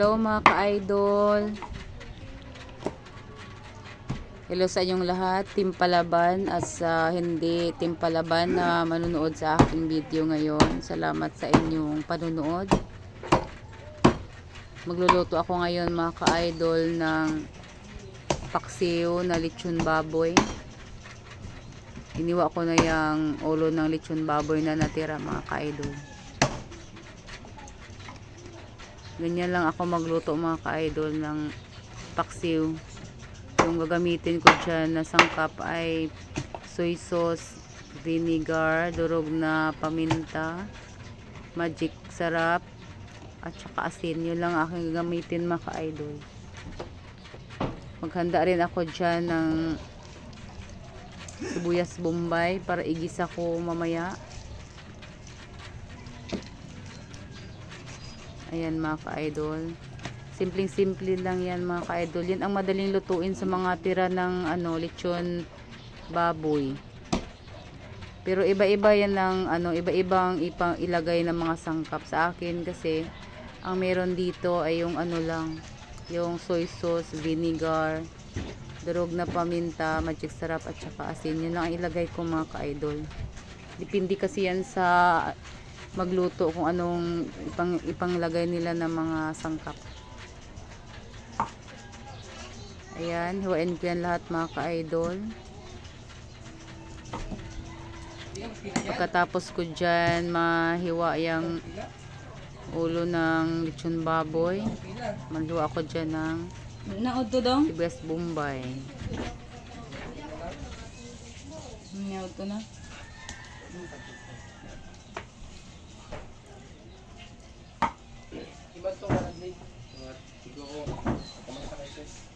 Hello mga ka-idol. Hello sa inyong lahat, Team Palaban at sa hindi Team Palaban na manunood sa aking video ngayon. Salamat sa inyong panunood. Magluluto ako ngayon mga ka-idol ng paksiw na lechon baboy. Iniwa ko na yung ulo ng lechon baboy na natira mga ka-idol. Ganyan lang ako magluto mga ka-idol ng paksiw. Yung gagamitin ko dyan na sangkap ay soy sauce, vinegar, durog na paminta, magic sarap, at saka asin. Yun lang aking gagamitin mga ka-idol. Maghanda rin ako dyan ng sibuyas bombay para igisa ko mamaya. Ayan mga ka-idol. Simpleng-simple lang yan mga ka-idol. Yan ang madaling lutuin sa mga tira ng ano, lechon baboy. Pero iba-iba yan lang, ano, iba-ibang ipang ilagay ng mga sangkap sa akin kasi ang meron dito ay yung ano lang, yung soy sauce, vinegar, durog na paminta, magic sarap at saka asin. Yun lang ang ilagay ko mga ka-idol. Depende kasi yan sa magluto kung anong ipang, ipanglagay nila ng mga sangkap. Ayan, hiwain ko yan lahat mga ka-idol. Pagkatapos ko dyan, mahiwa yung ulo ng lechon baboy. Maghiwa ko dyan ng sibuyas bombay. Naod to na. Okay.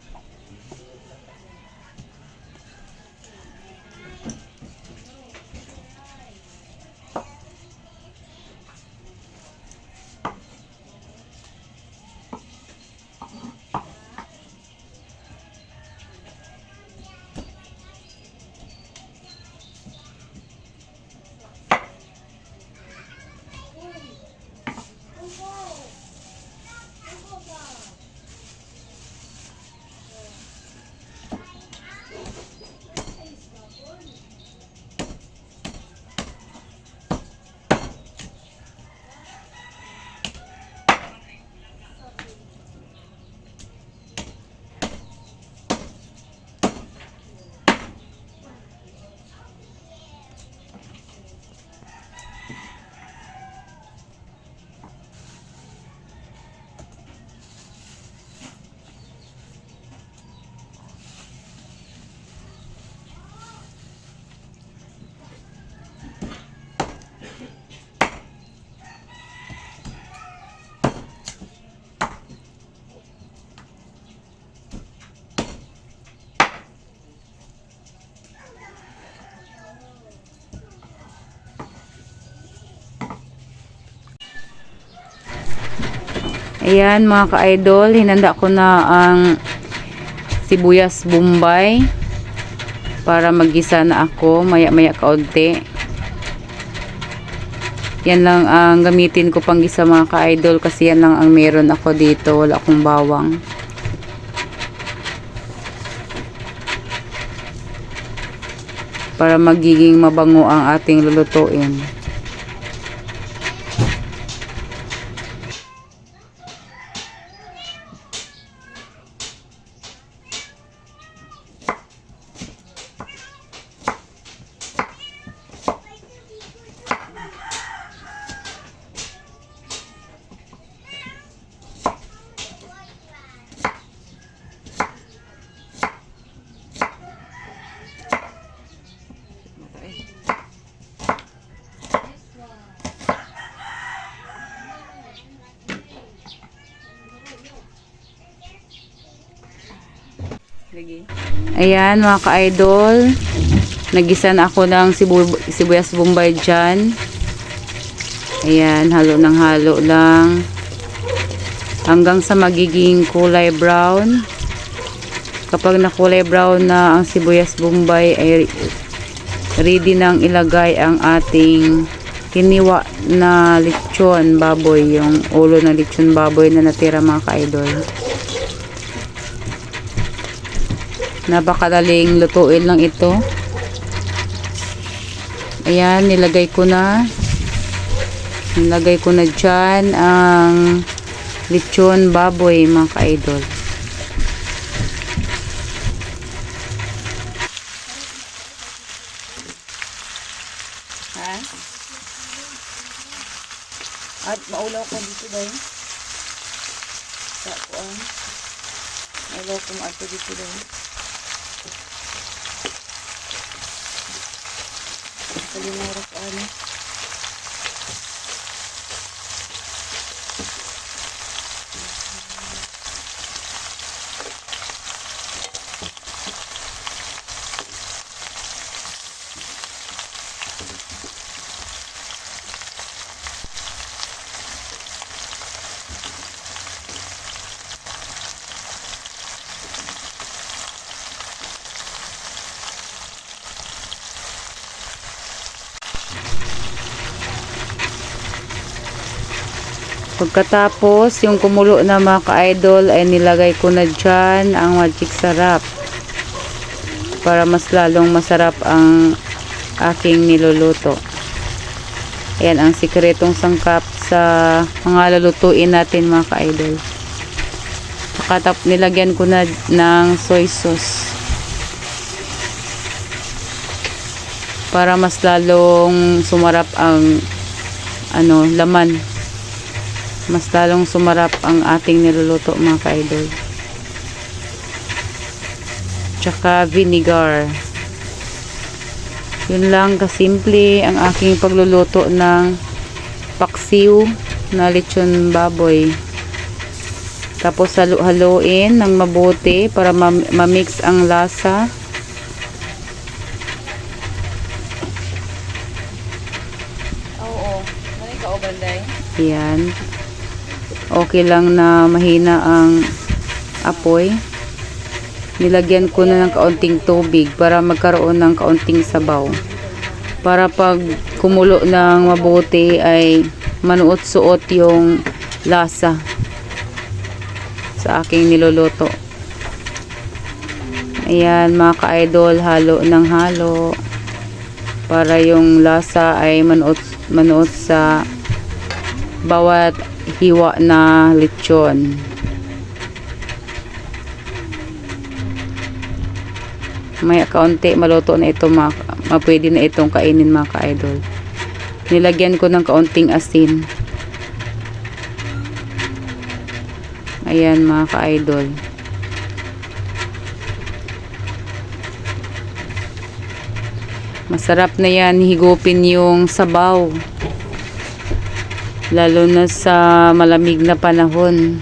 Ayan mga ka-idol, hinanda ko na ang sibuyas bombay para magisa na ako maya-maya kaunti. Yan lang ang gamitin ko pang gisa mga ka-idol kasi yan lang ang meron ako dito, wala akong bawang. Para magiging mabango ang ating lulutuin. Ayan mga ka-idol. Nagisa na ako ng sibu- sibuyas bombay dyan. Ayan, halo ng halo lang. Hanggang sa magiging kulay brown. Kapag na kulay brown na ang sibuyas bombay ay ready nang ilagay ang ating hiniwa na lechon baboy, yung ulo ng lechon baboy na natira mga ka-idol. Napakadaling lutuin lang ito. Ayan, nilagay ko na. Nilagay ko na dyan ang lechon baboy mga ka-idol. At maulaw ko dito dahil. Sa kuan. Maulaw ko maato dito dahil. Kalimuras ano. Pagkatapos, yung kumulo na mga ka-idol ay nilagay ko na dyan ang magic sarap. Para mas lalong masarap ang aking niluluto. Ayan ang sikretong sangkap sa mga lulutuin natin mga ka-idol. Pagkatap, nilagyan ko na ng soy sauce. Para mas lalong sumarap ang ano, laman mas lalong sumarap ang ating niluluto mga ka-idol. Tsaka vinegar. Yun lang kasimple ang aking pagluluto ng paksiw na lechon baboy. Tapos halo-haloin ng mabuti para ma- ma-mix ang lasa. Oo. Mali ka o banday? Yan. Okay lang na mahina ang apoy. Nilagyan ko na ng kaunting tubig para magkaroon ng kaunting sabaw. Para pag kumulo ng mabuti ay manuot-suot yung lasa sa aking niluluto. Ayan mga ka-idol, halo ng halo para yung lasa ay manuot, manuot sa bawat hiwa na lechon. May kaunti maluto na ito ma- pwede na itong kainin mga ka-idol. Nilagyan ko ng kaunting asin. Ayan mga ka-idol. Masarap na yan higupin yung sabaw lalo na sa malamig na panahon.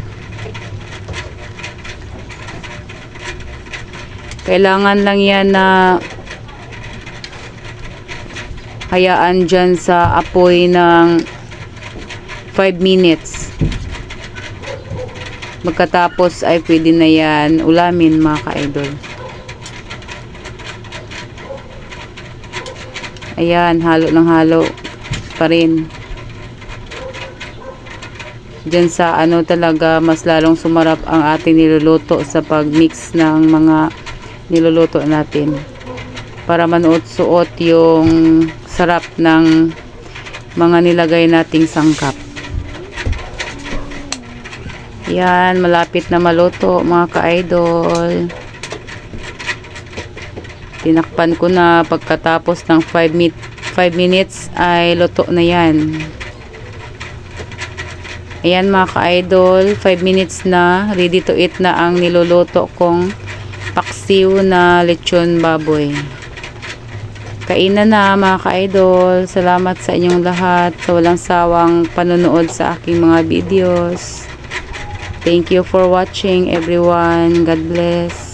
Kailangan lang yan na hayaan dyan sa apoy ng 5 minutes. Magkatapos ay pwede na yan ulamin mga ka-idol. Ayan, halo ng halo pa rin dyan sa ano talaga mas lalong sumarap ang ating niluluto sa pagmix ng mga niluluto natin. Para manuot-suot yung sarap ng mga nilagay nating sangkap. Yan malapit na maluto mga ka-idol. Tinakpan ko na pagkatapos ng 5 min 5 minutes ay luto na yan Ayan mga ka-idol, 5 minutes na, ready to eat na ang niluluto kong paksiw na lechon baboy. Kainan na mga ka-idol, salamat sa inyong lahat sa walang sawang panonood sa aking mga videos. Thank you for watching everyone. God bless.